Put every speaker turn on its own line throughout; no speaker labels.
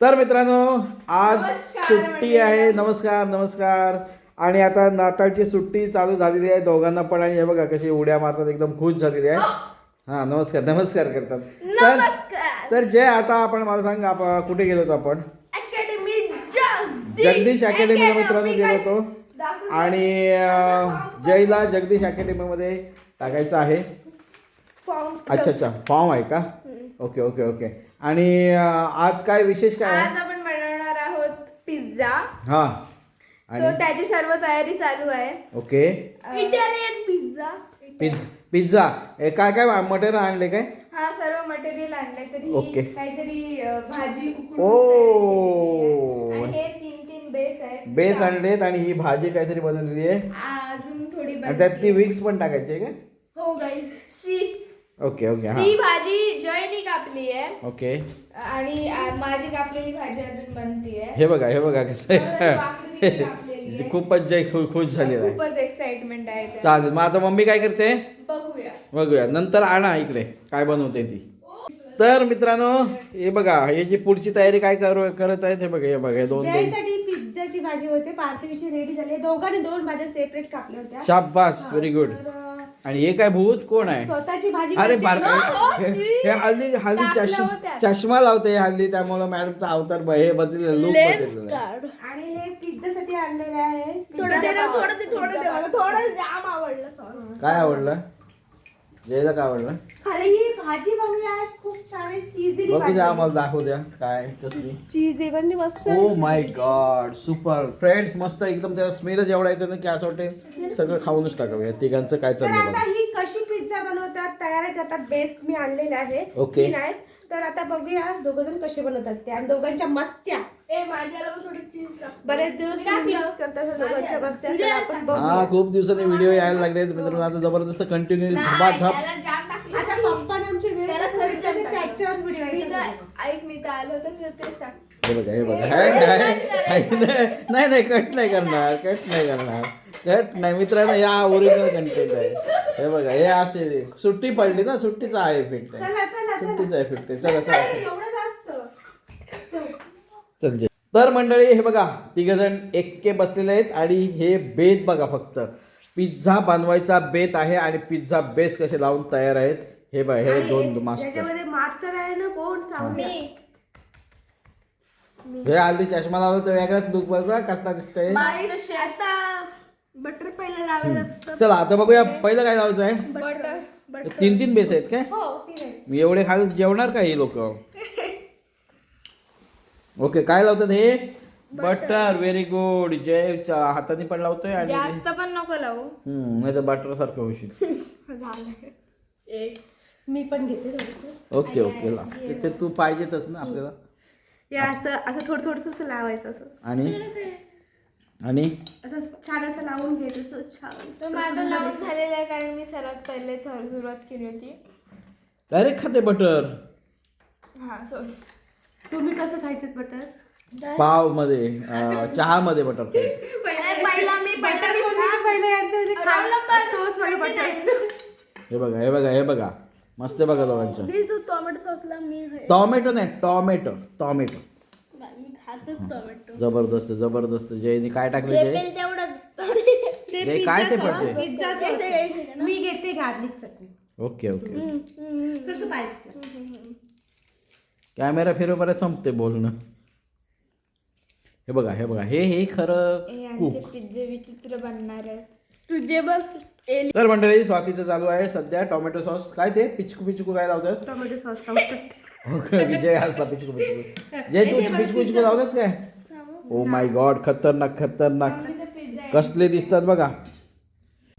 तर मित्रांनो आज सुट्टी आहे. नमस्कार नमस्कार. आणि आता नाताळची सुट्टी चालू झालेली आहे. दोघांना पण आणि हे बघा कशी उड्या मारतात एकदम खुश झालेली आहे. हा नमस्कार नमस्कार करतात. तर तर जे आता आपण मला सांग आपण कुठे गेलो होतो आपण?
अकॅडमी
जगदीश अकॅडमीला मित्रांनो गेलो होतो. आणि जयला जगदीश अकॅडमीमध्ये टाकायचं आहे. अच्छा अच्छा. फॉर्म आहे का? Okay okay okay. आणि आज काय विशेष काय
आज आपण बनवणार आहोत पिझ्झा.
हा.
सो
आणि?
त्याची सर्व तयारी चालू आहे.
Okay.
Italian pizza
pizza pizza काय काय मटेरियल आणले काय?
हा सर्व मटेरियल आणलंय तरी
ओके.
काहीतरी अ, भाजी उकडून
ओ.
तयारी आहे. आणि हे तीन तीन बेस आहेत.
बेस आणलेत आणि ही भाजी काहीतरी बनवलेली आहे.
अजून थोडी
आणि त्यात ती. विक्स पण टाकायची आहे का?
हो गाई
ओके ओके. हा.
ती भाजी जयनी कापली आहे
ओके.
आणि आ, माझी कापलेली भाजी अजून बनतीये.
हे बघा हे बघा कसं आहे. खूपच जय खु- खुश झालेला आहे.
खूपच एक्साइटमेंट आहे.
चालेल मग आता मम्मी काय करते?
बघूया.
बघूया. नंतर आणा इकडे. काय बनवते ती. तर मित्रांनो हे बघा हे जी पुढची तयारी काय करू करत आहेत हे बघा हे बघा हे दोन दोन
जयसाठी पिझ्झाची भाजी होते पार्थिवीची रेडी झाली. दोघांनी दोन भाज्या सेपरेट कापल्या होत्या.
शाबास व्हेरी गुड
तर,
आणि हे काय भूत कोण आहे
स्वतःची भाजी
अरे बार हे हे हल्ली हल्ली चष्मा. चष्मा लावते हल्ली त्यामुळे मॅडमचा अवतार ब- हे बदललेलं लुक बदललेलं आहे.
आणि हे पिझ्झासाठी आणलेले आहे
थोडं दे ना,
पिझ्झा
थोडं दे, थोडं दे मला. थोडं जाम आवडलं.
काय आवडलं जयला काय आवडलं
खाली ही भाजी बघूया खूप छान आहे. चीज
बघू द्या आम्हाला दाखवू द्या. काय कसली.
चीज आहे पण मस्त
oh my God super friends मस्त एकदम त्याचा स्मेलच एवढा येतो ना की असं वाटते सगळं खाऊनच टाकावं. या तिघांचं काय
तर
चाललं
आता
बघा
ही कशी पिझ्झा बनवतात तयार करतात बेस्ट मी आणलेले आहे.
ओके.
तीन आहेत. तर आता बघूया दोघ जण कसे बनवतात ते. आणि दोघांच्या मस्त्या.
ए, माझ्याला पण थोडी cheese टाक.
बरेच दिवस. मिस करतात दोघांच्या मस्त्या तर आपण
हा खूप दिवसांनी व्हिडिओ यायला लागले मित्रांनो आता जबरदस्त कंटिन्यू
जाम टाकलं.
आता पप्पा आमचे वेळ
त्याला
कसं
थोडी
भेटलं ते
जाम
त्याच्यावर
मी
व्हिडिओ
तर ऐक मी तर आलो होतो तर तेच टाक.
हे बघा हे बघा. हे काय काय- नाही नाही कट नाही करणार कट नाही करणार. कट नाही. मित्रांनो या ओरिजिनल कंटेंट आहे. हे बघा हे असे सुट्टी पडली ना सुट्टीचा आहे इफेक्ट आहे.
चला चला चला.
सुट्टीचा इफेक्ट आहे. चला चला.
एवढंच असतं
चल जय. तर मंडळी हे बघा तिघ जण एक्के बसलेले आहेत आणि हे बेत बघा फक्त. पिझ्झा बनवायचा बेत आहे आणि पिझ्झा बेस कसे लावून तयार आहेत. हे बघा हे दोन मास्टर
त्याच्यामध्ये मास्टर आहे ना कोण? सांगू
मी.
हे हल्ली चष्मा लावला तर वेगळाच लुक बघा कसला दिसतंय.
मास्टर शेफ आता बटर पहिलं लावायचं असतं
चला आता बघूया पहिलं काय लावायचं आहे.
बटर बटर
तीन तीन बेस आहेत काय?
हो ती आहे
मी एवढे खाली जेवणार का हे लोक? ओके काय लावतात हे? बटर व्हेरी गुड जय हाताने पण लावतोय आणि
जास्त पण नको लावू.
नाही तर बटर सारखं होशील.
झालं.
एक मी पण घेते थोडंसं.
Okay okay. ला ते तू पाहिजेतच ना आपल्याला.
हे असं असं थोडं थोडंसं असं लावायचं असं.
आणि? आणि?
असं छान असं लावून घ्यायचं असं छान
तर माझं लावून झालेलं आहे कारण मी सर्वात पहिले सर सुरुवात केली होती.
डायरेक्ट खाते बटर
हा सॉरी
तुम्ही कसं खायचं बटर
पावमध्ये चहा मध्ये बटर
पहिला मी
बटर पहिलं म्हणजे टोस्ट वाले बटर
हे बघा हे बघा हे बघा. मस्त आहे बघा दोघांचं.
मी तू टोमॅटो सॉसला मी आहे.
टॉमॅटो नाही टॉमॅटो टॉमॅटो
मी खाते टोमॅटो
जबरदस्त जबरदस्त. जयनी काय टाकलं जय?
तेवढंच.
जय काय ते पडते
पिझ्झा सॉस मी घेते गार्लिक चटणी.
Okay okay.
पाहिजे?
कॅमेरा फिरवपर्यंत संपते बोलणं. हे बघा हे बघा. हे हे खरं
पिझ्झे विचित्र बनणार आहेत. तुझे बघ.
तर मंडळी स्वातीचं चालू आहे सध्या टोमॅटो सॉस. काय ते? पिचकू पिचकू काय लावतात?
टोमॅटो सॉस
ओके विजय हसला पिचकू पिचकू. जय तू पिचकू पिचकू लावलंस काय? ओ माय गॉड खतरनाक खतरनाक. कसले दिसतात बघा.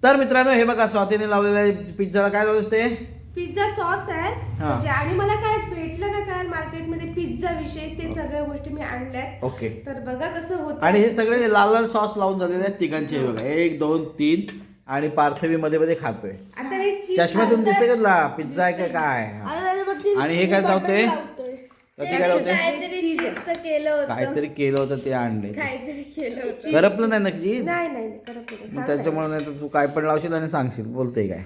तर मित्रांनो हे बघा स्वातीने लावलेल्या पिझ्झाला. काय लावलंस ते?
पिझ्झा सॉस आहे.
हा.
म्हणजे आणि मला काय भेटलं ना काय मार्केटमध्ये पिझ्झा विषयी ते सगळ्या गोष्टी मी आणल्यात.
ओके.
तर बघा कसं होत
आणि हे सगळे लाल लाल सॉस लावून झालेले आहेत तिघांचे. हे बघा एक दोन तीन. आणि पार्थवी मध्ये मध्ये खातोय.
आता हे चीज
चष्म्यातून दिसते का तुला? पिझ्झा आहे का काय? हा. आणि हे काय लावते तर ते काय लावते
काहीतरी केलं होतं.
काहीतरी केलं होतं ते आणले
काहीतरी केलं होतं.
करपलं नाही नक्की त्याच्यामुळे नाही तर तू काय पण लावशील आणि सांगशील. बोलते काय?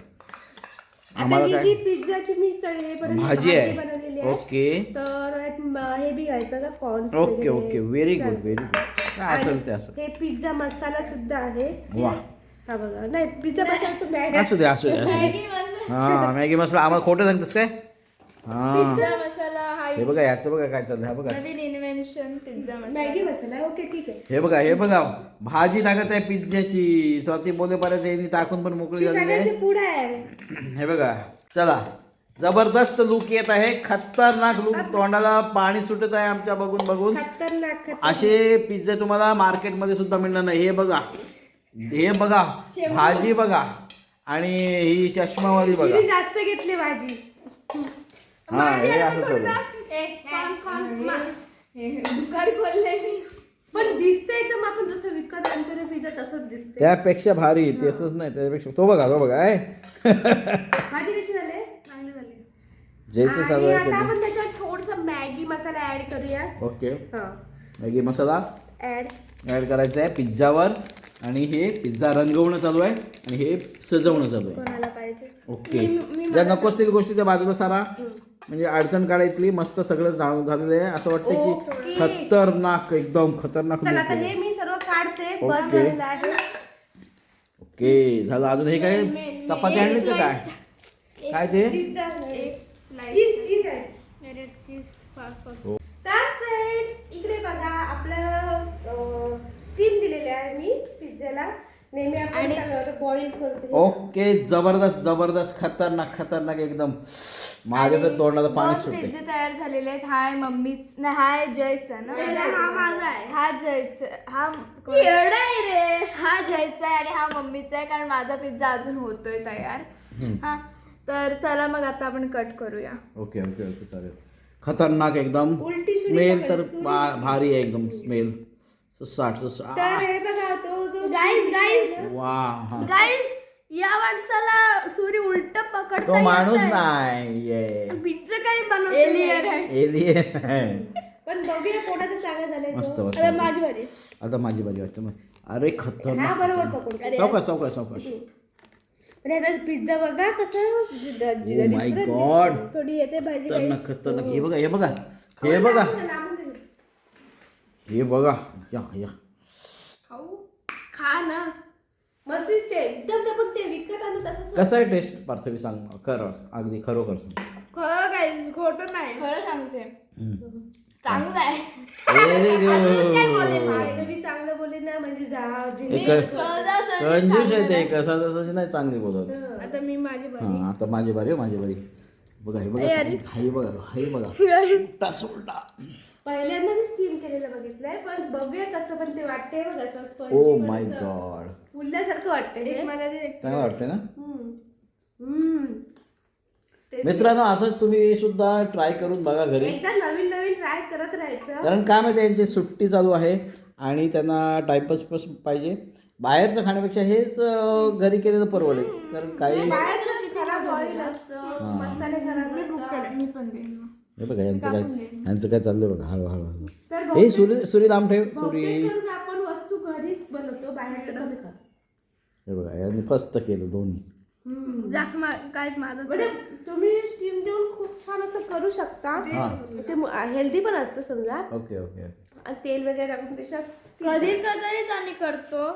आम्हाला
ही
काय?
पिझ्झाची मी हे
भाजी आहे.
बनवलेली आहे.
ओके.
तर हे बी corn
okay okay. Very good very good काय असेल ते असं.
हे पिझ्झा मसाला सुद्धा आहे.
वा
हा बघा. नाही पिझ्झा मसाला तो मॅगी.
असू दे असू दे असू दे.
मॅगी मसाला.
हा मॅगी मसाला. आम्हाला खोटं सांगतेस काय? हा.
पिझ्झा मसाला हा
हे बघा याचं बघा काय चाललंय. हा बघा.
नवीन invention pizza
Maggi
masala
masala okay ठीक आहे.
हे बघा हे बघा. भाजी टाकत आहे पिझ्झाची स्वाती बोले परत यांनी टाकून पण मोकळी
ती
झालेली
सगळ्यांची
आहे हे बघा. चला. जबरदस्त लुक येत आहे. खतरनाक लुक तोंडाला पाणी सुटत आहे आमच्या बघून बघून.
खतरनाक खतरनाक.
असे पिझ्झे तुम्हाला मार्केटमध्ये सुद्धा मिळणार नाही. हे बघा. हे बघा भाजी बघा आणि ही चष्मावाली बघा.
तिने जास्त घेतली भाजी?
हा हे असं
हे मी.
पण दिसते एकदम आपण जसं विकत आणतो ना पिझ्झा तसंच दिसते
त्यापेक्षा भारी तेच नाही त्यापेक्षा. तो बघा तो बघा आहे
भाजी कशी झाली? चांगली झाली.
जयचं चालू
आणि
आहे
आता
कधी?
आपण त्याच्यात थोडस मॅगी मसाला ऍड करूया.
ओके.
हा.
Maggi masala
add.
ऍड करायचा आहे पिझ्झावर. आणि हे पिझ्झा रंगवणं चालू आहे आणि हे सजवणं चालू आहे.
कोणाला पाहिजे?
ओके. ज्या नको असतील गोष्टी त्या बाजूला सारा. म्हणजे अडचण काढायतली मस्त सगळं झा- झालेलं आहे. असं वाटतं की खतरनाक एकदम खतरनाक
चला
look
आता
आहे.
हे मी सर्व काढते. बस
ओके.
झालेलं आहे.
ओके झालं. अजून हे काय? चपाती आणली का काय? काय ते?
चीज झालं.
एक स्लाइस
चीज चीज आहे. तर फ्रेंड्स इकडे बघा आपलं स्टीम दिलेले आहे मी पिझ्झाला. नेहमी आपण बॉईल करतो.
ओके जबरदस्त जबरदस्त खतरनाक खतरनाक एकदम. माझ्या तर तोंडाला पाणी सुटते
पिझ्झे तयार झालेले आहेत. हाय मम्मीच नाही हाय जयचा ना?
हा माझा आहे.
हा जयचा हा कोण- हा जयचा आहे आणि हा मम्मीचा आहे कारण माझा पिझ्झा अजून होतोय तयार. हा तर चला मग आता आपण कट करूया.
ओके ओके ओके चालेल. खतरनाक एकदम.
उलटी सुरी
स्मेल
पकड,
तर भारी आहे एकदम स्मेल. साठ
तर हे बघा तो जो गाईज
वा हा.
गाईज या माणसाला सूर्य उलट पकड
तो माणूस नाही ये
पिझ्झा काही बनव एलियन आहे.
एलियन आहे
पण बघूया पोटाचं चांगलं झालंय
मस्त
तो.
मस्त.
माझी बारी
आता माझी बारी वाटते मग. अरे
हा
खतरनाक.
बरोबर
खतरनाक.
पकडतो
सावकाश सावकाश सावकाश
आणि आता पिझ्झा बघा कसं
ओ माय गॉड
थोडी येते भाजी
खतरनाक खतरनाक. हे बघा हे बघा. हे बघा. हे बघा या या.
खाऊ? खा ना.
मस्त दिसते. एकदम ते पण ते विकत आणतो तसंच
कसं आहे टेस्ट पार्थवी? सांग कर अगदी खरोखर
खरं काय खोटं नाही. खरं सांगते. चांगलं आहे.
व्हेरी
आणि
गुड
मी चांगलं बोलले ना म्हणजे जा जे-
एक
सहजासहजी
कंजूस आहे ते कसं जसं नाही चांगली बोलत.
आता मी माझी
हा आता माझी बारी हो माझी बारी. बघा हे बघा हे बघा हे बघा. उलटा सुलटा.
पहिल्यांदा मी स्टीम केलेलं बघितलंय पण बघूया कसं पण ते वाटतंय बघ असं
ओ
spongy
माय गॉड
फुलल्यासारखं वाटतंय हे.
मला ते
चांगलं वाटतंय ना?
हम्म. हम्म. Tasty.
मित्रांनो असंच तुम्ही सुद्धा ट्राय करून बघा घरी.
एकदा नवीन नवीन ट्राय करत राहायचं.
कारण काय माहिती यांची सुट्टी चालू आहे आणि त्यांना टाइमपास पण पाहिजे. बाहेरचं खाण्यापेक्षा हेच अं, घरी केलेलं परवडेल. कारण काही
बाहेरचं खराब ऑइल असतं मसाले खराब असतात.
मी पण
हे बघा यांचं काय यांचं काय चाललंय बघा हळू हळू हे सुरी सुरी लांब ठेव. सुरी.
बहुतेक करून आपण वस्तू घरीच बनवतो
हे बघा यांनी फस्त केलं दोन्ही.
जास्त काय
म्हणजे तुम्ही स्टीम देऊन खूप छान असं करू शकता. ते हेल्दी पण असतं समजा.
ओके ओके
आणि तेल वगैरे टाकून
कधी कधीच आम्ही करतो.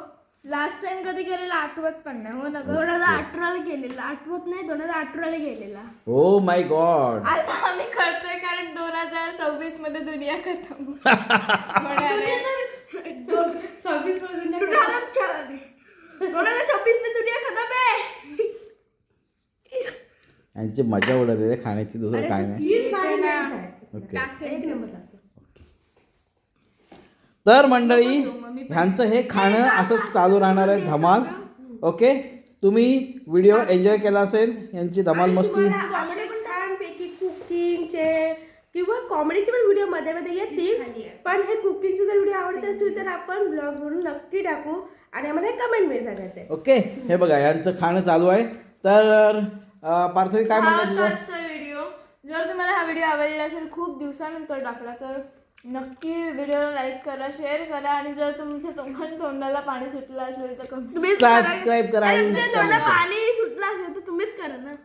लास्ट टाइम कधी केलेला आठवत पण नाही. हो ना दोन हजार अठराला गेलेला. आठवत नाही दोन हजार अठराला गेलेला.
Oh my god.
आता आम्ही करतोय कारण दोन हजार सव्वीसमध्ये दुनिया खतम.
सव्वीस मधून
दोन हजार छ- दोन हजार छब्बीस में दुनिया खतम है
यांची मजा उडत आहे. खाण्याची दुसरं काय नाही.
आहे.
ओके.
एक नंबर
तर मंडळी ह्यांचं हे खाणं असं चालू राहणार आहे धमाल. ओके? तुम्ही व्हिडिओ एन्जॉय केला असेल यांची धमाल मस्ती.
कुकिंगचे किंवा कॉमेडीचे पण व्हिडिओमध्ये मध्ये येतील पण हे कुकिंगचे जर व्हिडिओ आवडत असेल तर आपण ब्लॉग म्हणून नक्की टाकू आणि आम्हाला कमेंटमध्ये सांगायचं आहे
ओके? हे बघा यांचं खाणं चालू आहे. तर पार्थवी काय म्हणलं तुझं
आजचा व्हिडिओ जर तुम्हाला हा व्हिडिओ आवडला असेल खूप दिवसानंतर टाकला तर नक्की व्हिडिओला लाईक करा शेअर करा आणि जर तुमच्या तुम्हाला तोंडाला पाणी सुटलं असेल तर कमेंट
सबस्क्राईब करा. आणि
तोंडाला पाणी सुटलं असेल तर तुम्हीच करा ना.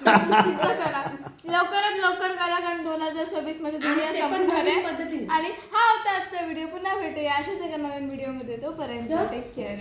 पिझ्झा करा. लवकरात लवकर करा कारण दोन हजार सव्वीसमध्ये दुनिया
आणि ते पण
संपणार
नवीन
आहे.
पद्धतीने.
आणि हा होता आजचा व्हिडिओ पुन्हा भेटूया. अशाच एका नवीन व्हिडिओमध्ये. तोपर्यंत टेक केअर